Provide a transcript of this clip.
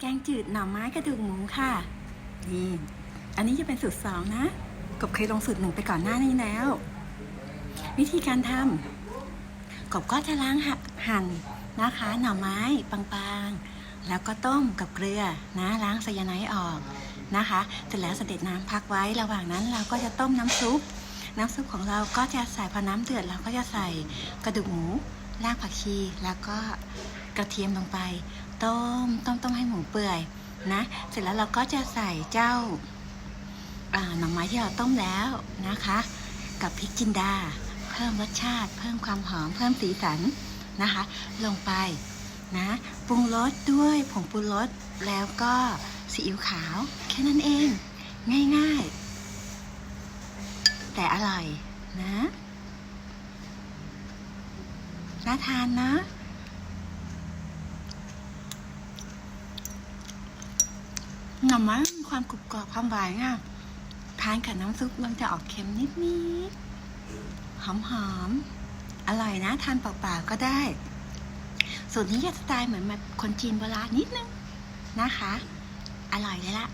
แกงจืดหน่อไม้กระดูกหมูค่ะ นี่ อันนี้จะเป็นสูตรสองนะ กบเคยลงสูตรหนึ่งไปก่อนหน้านี้แล้ว วิธีการทำกบก็จะล้างหหั่นนะคะ หน่อไม้บางๆ แล้วก็ต้มกับเกลือนะล้างไซยาไนด์ออกนะคะเสร็จแล้วเสด็จน้ำพักไว้ระหว่างนั้นเราก็จะต้มน้ำซุป น้ำซุปของเราก็จะใส่พอน้ำเดือดเราก็จะใส่กระดูกหมู รากผักชีแล้วก็กระเทียมลงไป ต้มต้มต้มให้หมูเปื่อยนะ เสร็จแล้วเราก็จะใส่เจ้าหน่อไม้ที่เราต้มแล้วนะคะ กับพริกจินดา เพิ่มรสชาติ เพิ่มความหอม เพิ่มสีสันนะคะ ลงไปนะปรุงรสด้วยผงปรุงรสแล้วก็ซีอิ๊วขาว แค่นั้นเอง ง่ายๆ แต่อร่อยนะ น่าทานนะ หน่อไม้มีความกรุบกรอบความหวานอะทานกับน้ำซุปมันจะออกเค็มนิดๆ หอมๆ อร่อยนะ ทานเปล่าๆ ก็ได้ส่วนนี้จะสไตล์เหมือนแบบคนจีนโบราณนิดนึงนะคะ อร่อยเลยละ